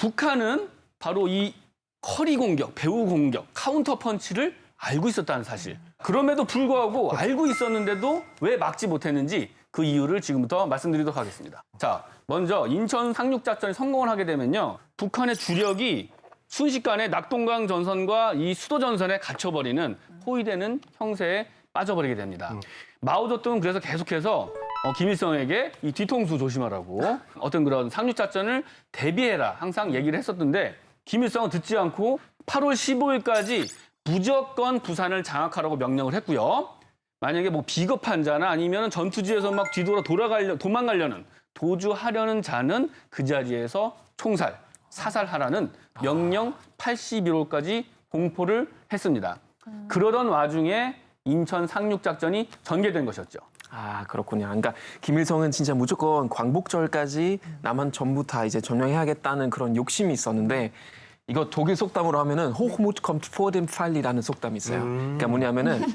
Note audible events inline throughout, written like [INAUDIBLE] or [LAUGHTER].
북한은 바로 이 커리 공격, 배후 공격, 카운터 펀치를 알고 있었다는 사실. 그럼에도 불구하고 알고 있었는데도 왜 막지 못했는지 그 이유를 지금부터 말씀드리도록 하겠습니다. 자, 먼저 인천 상륙 작전이 성공을 하게 되면요. 북한의 주력이 순식간에 낙동강 전선과 이 수도 전선에 갇혀버리는 포위되는 형세에 빠져버리게 됩니다. 마오쩌둥은 그래서 계속해서 어, 김일성에게 이 뒤통수 조심하라고 어떤 그런 상륙 작전을 대비해라 항상 얘기를 했었는데 김일성은 듣지 않고 8월 15일까지 무조건 부산을 장악하라고 명령을 했고요. 만약에 뭐 비겁한 자나 아니면 전투지에서 막 뒤돌아 돌아가려 도망가려는 도주하려는 자는 그 자리에서 총살, 사살하라는 명령 81호까지 공포를 했습니다. 그러던 와중에 인천 상륙 작전이 전개된 것이었죠. 아 그렇군요. 그러니까 김일성은 진짜 무조건 광복절까지 남한 전부 다 이제 점령해야겠다는 그런 욕심이 있었는데 이거 독일 속담으로 하면은 호흐무트 컴트 포뎀 팔리라는 속담이 있어요. 그러니까 뭐냐면은 [LAUGHS] [LAUGHS]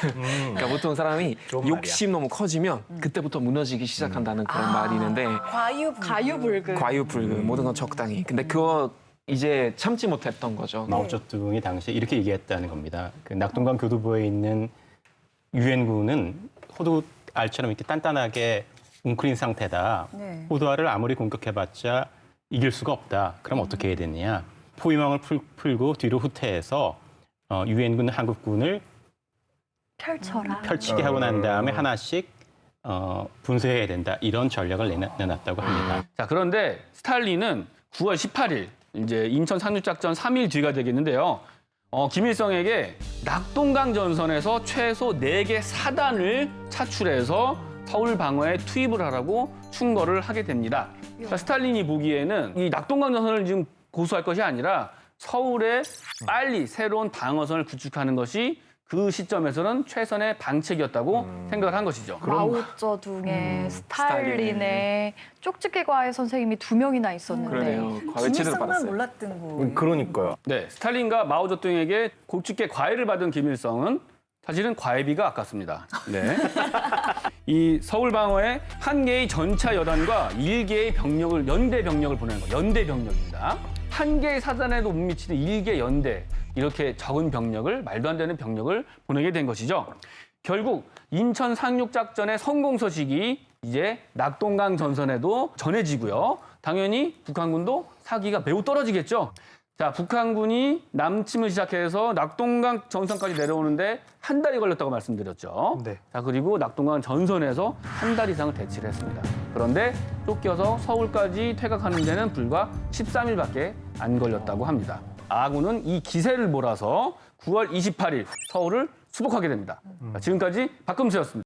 그러니까 보통 사람이 좋은. 욕심 너무 커지면 그때부터 무너지기 시작한다는 그런 말이 있는데 과유 가유불급. 과유불급 모든 건 적당히. 근데 그거 이제 참지 못했던 거죠. 마오쩌둥이 당시에 이렇게 얘기했다는 겁니다. 그 낙동강 교두보에 있는 유엔군은 호두 알처럼 이렇게 단단하게 웅크린 상태다. 네. 호두알을 아무리 공격해봤자 이길 수가 없다. 그럼 어떻게 해야 되느냐? 포위망을 풀, 풀고 뒤로 후퇴해서 어, 유엔군 한국군을 펼쳐라. 펼치게 하고 난 다음에 하나씩 어, 분쇄해야 된다. 이런 전략을 내놨다고 합니다. 자, 그런데 스탈린은 9월 18일 이제 인천 상륙작전 3일 뒤가 되겠는데요. 어, 김일성에게 낙동강 전선에서 최소 4개 사단을 차출해서 서울 방어에 투입을 하라고 충고를 하게 됩니다. 자, 스탈린이 보기에는 이 낙동강 전선을 지금 고수할 것이 아니라 서울에 빨리 새로운 방어선을 구축하는 것이 그 시점에서는 최선의 방책이었다고 생각을 한 것이죠. 마오쩌둥의 스탈린의 쪽집게 과외 선생님이 두 명이나 있었는데 그러네요. 과외 제대로 김일성만 받았어요. 몰랐던 거. 그러니까요. 네, 스탈린과 마오쩌둥에게 곡집게 과외를 받은 김일성은 사실은 과외비가 아깝습니다. 네. [LAUGHS] 이 서울 방어에 한 개의 전차 여단과 일개의 병력을 연대 병력을 보내는 거. 연대 병력입니다. 한 개의 사단에도 못 미치는 일개 연대 이렇게 적은 병력을 말도 안 되는 병력을 보내게 된 것이죠. 결국 인천 상륙 작전의 성공 소식이 이제 낙동강 전선에도 전해지고요. 당연히 북한군도 사기가 매우 떨어지겠죠. 자, 북한군이 남침을 시작해서 낙동강 전선까지 내려오는데 한 달이 걸렸다고 말씀드렸죠. 네. 자, 그리고 낙동강 전선에서 한 달 이상을 대치를 했습니다. 그런데 쫓겨서 서울까지 퇴각하는 데는 불과 13일밖에 안 걸렸다고 합니다. 아군은 이 기세를 몰아서 9월 28일 서울을 수복하게 됩니다. 자, 지금까지 박금수였습니다.